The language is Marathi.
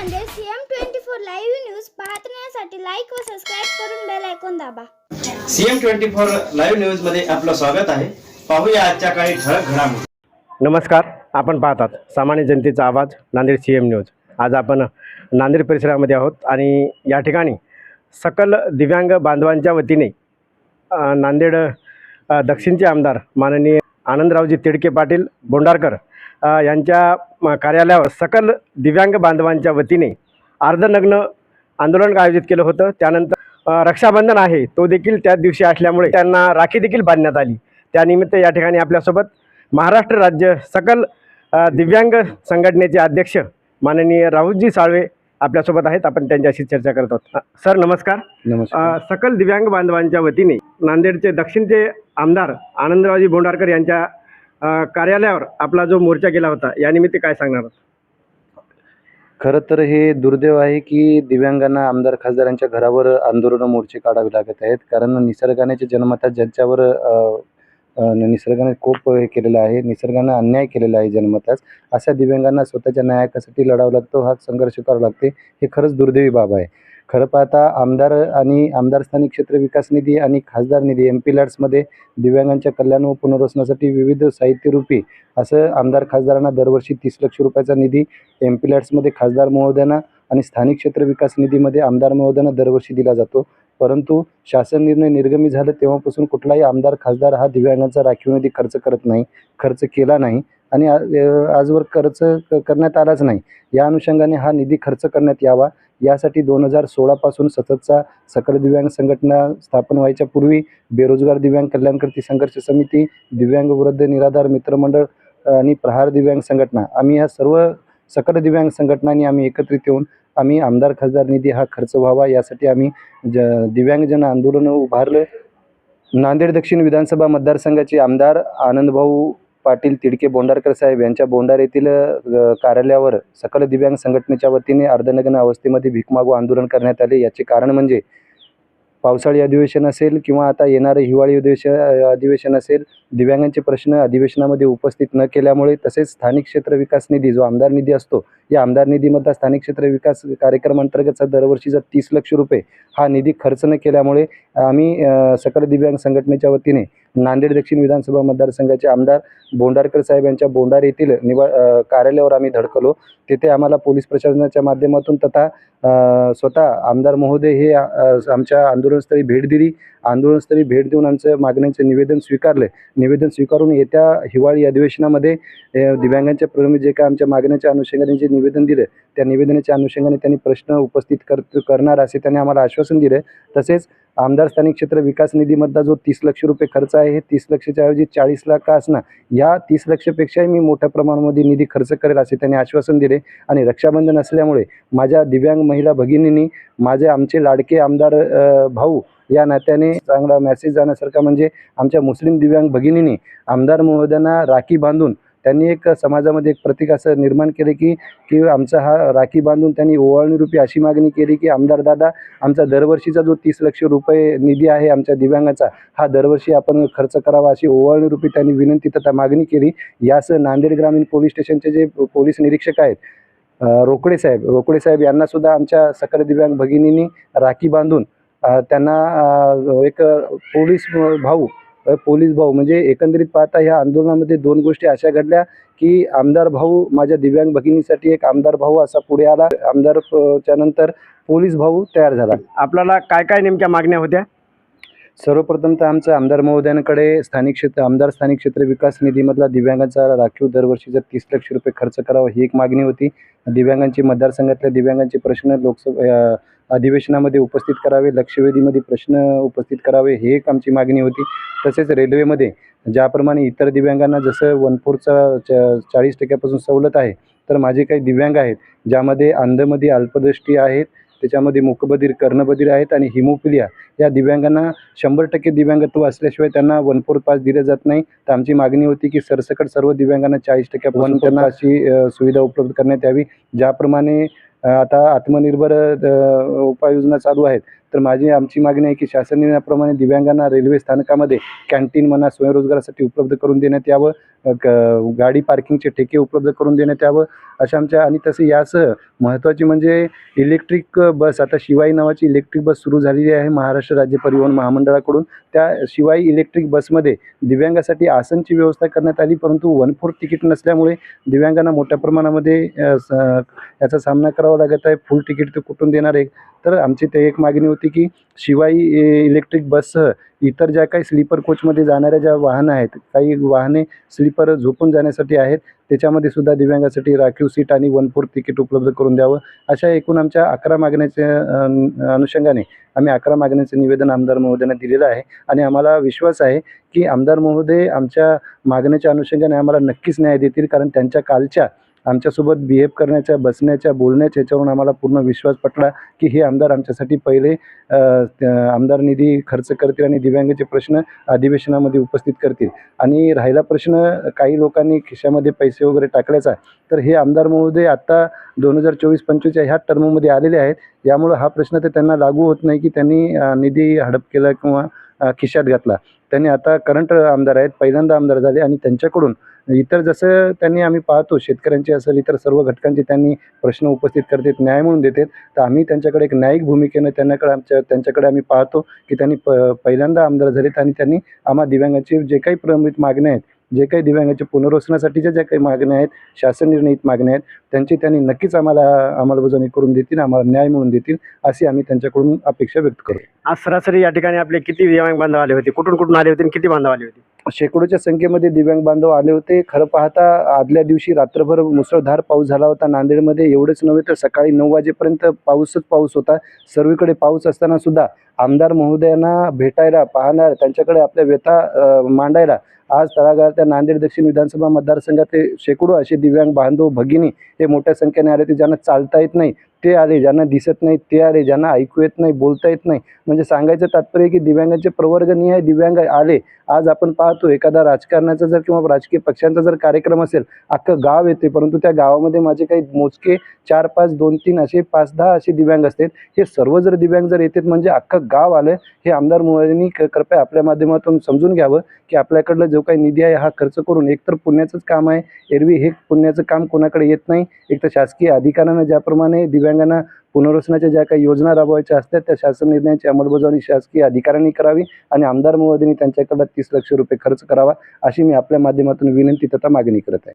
CM twenty four live news पाहण्यासाठी लाईक व सबस्क्राईब करून बेल ऐकून दाबा. सीएम ट्वेंटी फोर लाईव्ह न्यूजमध्ये आपलं स्वागत आहे. पाहूया आजच्या काही ठळक घडामोडी. नमस्कार आपण पाहतात सामान्य जनतेचा आवाज नांदेड सी एम न्यूज आज आपण नांदेड परिसरामध्ये आहोत आणि या ठिकाणी सकल दिव्यांग बांधवांच्या वतीने अ, नांदेड अ, दक्षिणचे आमदार माननीय आनंदरावजी तिडके पाटील बोंडारकर अ, यांच्या कार्यालयावर सकल दिव्यांग बांधवांच्या वतीने अर्धनग्न आंदोलन आयोजित केलं होतं. त्यानंतर रक्षाबंधन आहे तो देखील त्याच दिवशी असल्यामुळे त्यांना राखी देखील बांधण्यात आली. त्यानिमित्त या ठिकाणी आपल्यासोबत महाराष्ट्र राज्य सकल दिव्यांग संघटनेचे अध्यक्ष माननीय राहुलजी साळवे आपल्यासोबत आहेत. आपण त्यांच्याशी चर्चा करत आहोत. सर नमस्कार. नमस्कार. सकल दिव्यांग बांधवांच्या वतीने नांदेडचे दक्षिणचे आमदार आनंदरावजी बोंडारकर यांच्या कार्यालयावर आपला जो मोर्चा केला होता यानिमित्त काय सांगणार खरं तर हे दुर्दैव आहे की दिव्यांगांना आमदार खासदारांच्या घरावर आंदोलन मोर्चे काढावे लागत आहेत. कारण निसर्गाने जे जन्मतात ज्यांच्यावर निसर्गाने खूप हे केलेलं आहे निसर्गानं अन्याय केलेला आहे जन्मताच अशा दिव्यांगांना स्वतःच्या न्यायकासाठी लढावं लागतो हा संघर्ष करावा लागते हे खरंच दुर्दैवी बाब आहे. खरं पाहता आमदार आणि आमदार स्थानिक क्षेत्र विकास निधी आणि खासदार निधी एम पी लॅड्समध्ये दिव्यांगांच्या कल्याण व पुनर्वसनासाठी विविध साहित्यरूपी असं आमदार खासदारांना दरवर्षी तीस लक्ष रुपयाचा निधी एम पी लॅड्समध्ये खासदार महोदयांना आणि स्थानिक क्षेत्र विकास निधीमध्ये आमदार महोदयांना दरवर्षी दिला जातो. परंतु शासन निर्णय निर्गमी झालं तेव्हापासून कुठलाही आमदार खासदार हा दिव्यांगांचा राखीव निधी खर्च करत नाही खर्च केला नाही. आणि आजवर खर्च क- करण्यात आलाच नाही. या अनुषंगाने हा निधी खर्च करण्यात यावा. यासाठी दोन हजार सोळापासून सततचा सकल दिव्यांग संघटना स्थापन व्हायच्या पूर्वी बेरोजगार दिव्यांग कल्याणकर्ती संघर्ष समिती दिव्यांग वृद्ध निराधार मित्रमंडळ आणि प्रहार दिव्यांग संघटना. आम्ही या सर्व सकल दिव्यांग संघटनांनी आम्ही एकत्रित येऊन आम्ही आमदार खासदार निधी हा खर्च व्हावा. यासाठी आम्ही ज दिव्यांगजन आंदोलन उभारलं. नांदेड दक्षिण विधानसभा मतदारसंघाचे आमदार आनंदभाऊ पाटील तिडके बोंडारकर साहेब यांच्या बोंडार येथील कार्यालयावर सकल दिव्यांग संघटनेच्या वतीने अर्धनग्न अवस्थेमध्ये भीकमागू आंदोलन करण्यात आले. याचे कारण म्हणजे पावसाळी अधिवेशन असेल किंवा आता येणारे हिवाळी अधिवेशन अधिवेशन असेल दिव्यांगांचे प्रश्न अधिवेशनामध्ये उपस्थित न केल्यामुळे तसेच स्थानिक क्षेत्र विकास निधी जो आमदार निधी असतो या आमदार निधीमधला स्थानिक क्षेत्र विकास कार्यक्रमांतर्गतचा दरवर्षीचा तीस लक्ष रुपये हा निधी खर्च न केल्यामुळे आम्ही सकल दिव्यांग संघटनेच्या वतीने नांदेड दक्षिण विधानसभा मतदारसंघाचे आमदार बोंडारकर साहेब यांच्या बोंडार येथील निवा कार्यालयावर आम्ही धडकलो. तेथे आम्हाला पोलीस प्रशासनाच्या माध्यमातून तथा स्वतः आमदार महोदय हे आमच्या आंदोलनस्थळी भेट दिली. आंदोलनस्थळी भेट देऊन आमचं मागण्यांचे निवेदन स्वीकारले. निवेदन स्वीकारून येत्या हिवाळी अधिवेशनामध्ये दिव्यांगांच्या प्रलंबित जे काय आमच्या मागण्याच्या अनुषंगाने जे निवेदन दिले त्या निवेदनाच्या अनुषंगाने त्यांनी प्रश्न उपस्थित कर करणार असे त्यांनी आम्हाला आश्वासन दिले. तसेच आमदार स्थानिक क्षेत्र विकास निधीमधला जो तीस लक्ष रुपये खर्च आहे हे तीस लक्षच्या ऐवजी चाळीस लाख का असणार? या तीस लक्षपेक्षाही मी मोठ्या प्रमाणामध्ये निधी खर्च करेल असे त्यांनी आश्वासन दिले. आणि रक्षाबंधन असल्यामुळे माझ्या दिव्यांग महिला भगिनींनी माझे आमचे लाडके आमदार भाऊ या नात्याने चांगला मेसेज जाण्यासारखा म्हणजे आमच्या मुस्लिम दिव्यांग भगिनींनी आमदार महोदयांना राखी बांधून त्यांनी एक समाजामध्ये एक प्रतीक असं निर्माण केले की की आमचा हा राखी बांधून त्यांनी ओवाळणीरूपी अशी मागणी केली की आमदार दादा आमचा दरवर्षीचा जो तीस लक्ष रुपये निधी आहे आमच्या दिव्यांगाचा हा दरवर्षी आपण खर्च करावा अशी ओवाळणीरूपी त्यांनी विनंती तथा मागणी केली. यासह नांदेड ग्रामीण पोलीस स्टेशनचे जे पोलीस निरीक्षक आहेत रोकडे साहेब रोकडे साहेब यांना सुद्धा आमच्या सकल दिव्यांग भगिनींनी राखी बांधून त्यांना एक पोलीस भाऊ पोलीस भाऊ. म्हणजे एकंदरीत पाहता ह्या आंदोलनामध्ये दोन गोष्टी अशा घडल्या की आमदार भाऊ माझ्या दिव्यांग भगिनीसाठी एक आमदार भाऊ असा पुढे आला. आमदार च्या नंतर पोलीस भाऊ तयार झाला. आपल्याला काय काय नेमक्या मागण्या होत्या? सर्वप्रथम तर आमचं आमदार महोदयांकडे स्थानिक क्षेत्र आमदार स्थानिक क्षेत्र विकास निधीमधला दिव्यांगांचा राखीव दरवर्षीचा तीस लक्ष रुपये खर्च करावा ही एक मागणी होती. दिव्यांगांची मतदारसंघातल्या दिव्यांगांचे प्रश्न लोकसभा अधिवेशनामध्ये उपस्थित करावे लक्षवेधीमध्ये प्रश्न उपस्थित करावे ही एक आमची मागणी होती. तसेच रेल्वेमध्ये ज्याप्रमाणे इतर दिव्यांगांना जसं वन फोरचा चाळीस टक्क्यापासून सवलत आहे तर माझे काही दिव्यांग आहेत ज्यामध्ये अंधमध्ये अल्पदृष्टी आहेत त्याच्यामध्ये मुकबधीर कर्णबधीर आहेत आणि हिमोफिलिया. या दिव्यांगांना शंभर टक्के दिव्यांगत्व असल्याशिवाय त्यांना वन फोर पास दिले जात नाही. तर आमची मागणी होती की सरसकट सर्व दिव्यांगांना चाळीस टक्क्यापासून त्यांना अशी सुविधा उपलब्ध करण्यात यावी ज्याप्रमाणे आता आत्मनिर्भर उपाययोजना चालू आहेत. तर माझी आमची मागणी आहे की शासन निर्णयाप्रमाणे दिव्यांगांना रेल्वे स्थानकामध्ये कॅन्टीन म्हणा स्वयंरोजगारासाठी उपलब्ध करून देण्यात यावं ग- गाडी पार्किंगचे ठेके उपलब्ध करून देण्यात यावं अशा आमच्या आणि तसे यासह महत्त्वाची म्हणजे इलेक्ट्रिक बस आता शिवाई नावाची इलेक्ट्रिक बस सुरू झालेली आहे महाराष्ट्र राज्य परिवहन महामंडळाकडून. त्या शिवाई इलेक्ट्रिक बसमध्ये दिव्यांगासाठी आसनची व्यवस्था करण्यात आली परंतु वन फोर्थ तिकीट नसल्यामुळे दिव्यांगांना मोठ्या प्रमाणामध्ये स- याचा सामना करावा लागत आहे. फुल तिकीट ते कुठून देणार आहे? तर आमची ते एक मागणी होती की शिवाई इलेक्ट्रिक बससह इतर ज्या काही स्लीपर कोचमध्ये जाणाऱ्या ज्या वाहनं आहेत काही वाहने स्लीपर झोपून जाण्यासाठी आहेत त्याच्यामध्ये सुद्धा दिव्यांगासाठी राखीव सीट आणि वन फोर्थ तिकीट उपलब्ध करून द्यावं. अशा एकूण आमच्या अकरा मागण्याच्या अनुषंगाने आम्ही अकरा मागण्याचं निवेदन आमदार महोदयांना दिलेलं आहे. आणि आम्हाला विश्वास आहे की आमदार महोदय आमच्या मागण्याच्या अनुषंगाने आम्हाला नक्कीच न्याय देतील कारण त्यांच्या कालच्या आमच्यासोबत बिहेव करण्याच्या बसण्याच्या बोलण्याच्या याच्यावरून आम्हाला पूर्ण विश्वास पटला की हे आमदार आमच्यासाठी पहिले आमदार निधी खर्च करतील आणि दिव्यांगाचे प्रश्न अधिवेशनामध्ये उपस्थित करतील. आणि राहिला प्रश्न काही लोकांनी खिशामध्ये पैसे वगैरे टाकल्याचा तर हे आमदार महोदय आत्ता दोन हजार चोवीस पंचवीसच्या ह्या टर्ममध्ये आलेले आहेत. यामुळं हा प्रश्न तर त्यांना लागू होत नाही की त्यांनी निधी हडप केला किंवा खिशात घातला. त्यांनी आता करंट आमदार आहेत पहिल्यांदा आमदार झाले आणि त्यांच्याकडून इतर जसं त्यांनी आम्ही पाहतो शेतकऱ्यांचे असेल इतर सर्व घटकांचे त्यांनी प्रश्न उपस्थित करतात न्याय म्हणून देतात तर आम्ही त्यांच्याकडे एक न्यायिक भूमिकेनं त्यांच्याकडे आमच्या त्यांच्याकडे आम्ही पाहतो की त्यांनी प पहिल्यांदा आमदार झालेत आणि त्यांनी आम्हा दिव्यांगाचे जे काही प्रलंबित मागण्या आहेत जे काही दिव्यांगाच्या पुनर्वसनासाठीच्या ज्या काही मागण्या आहेत शासन निर्णयित मागण्या आहेत त्यांची त्यांनी नक्कीच आम्हाला अंमलबजावणी करून देतील आम्हाला न्याय मिळवून देतील अशी आम्ही त्यांच्याकडून अपेक्षा व्यक्त करू आज सरासरी या ठिकाणी आपले किती दिव्यांग बांधव आले होते? कुठून कुठून आले होते आणि किती बांधव आले होते? शेकडोच्या संख्येमध्ये दिव्यांग बांधव आले होते. खरं पाहता आदल्या दिवशी रात्रभर मुसळधार पाऊस झाला होता. नांदेडमध्ये एवढंच नव्हे तर सकाळी नऊ वाजेपर्यंत पाऊसच पाऊस होता. सर्वीकडे पाऊस असताना सुद्धा आमदार महोदयांना भेटायला पाहणार त्यांच्याकडे आपल्या व्यथा मांडायला आज तळागाळातल्या नांदेड दक्षिण विधानसभा मतदारसंघातले शेकडो असे दिव्यांग बांधव भगिनी हे मोठ्या संख्येने आले ते ज्यांना चालता येत नाही. ते आले ज्यांना दिसत नाही ते आले ज्यांना ऐकू येत नाही बोलता येत नाही. म्हणजे सांगायचं तात्पर्य की दिव्यांगाचे प्रवर्गनीय दिव्यांग आले. आज आपण पाहतो एखादा राजकारणाचा जर किंवा राजकीय पक्षांचा जर कार्यक्रम असेल अख्खं गाव येते परंतु त्या गावामध्ये माझे काही मोजके चार पाच दोन तीन असे पाच दहा असे दिव्यांग असतात. हे सर्व जर दिव्यांग जर येतात म्हणजे अख्खं गाव आलं हे आमदार मोदींनी कृपया आपल्या माध्यमातून समजून घ्यावं की आपल्याकडलं जो काही निधी आहे हा खर्च करून एकतर पुण्याचंच काम आहे. एरवी हे पुण्याचं काम कोणाकडे येत नाही. एक तर शासकीय अधिकाऱ्यांना ज्याप्रमाणे दिव्यांग दिव्यांगांना पुनर्वसनाच्या ज्या काही योजना राबवायच्या असतात त्या शासन निर्णयाची अंमलबजावणी शासकीय अधिकाऱ्यांनी करावी आणि आमदार मोदींनी त्यांच्याकडे तीस लक्ष रुपये खर्च करावा अशी मी आपल्या माध्यमातून विनंती तथा मागणी करत आहे.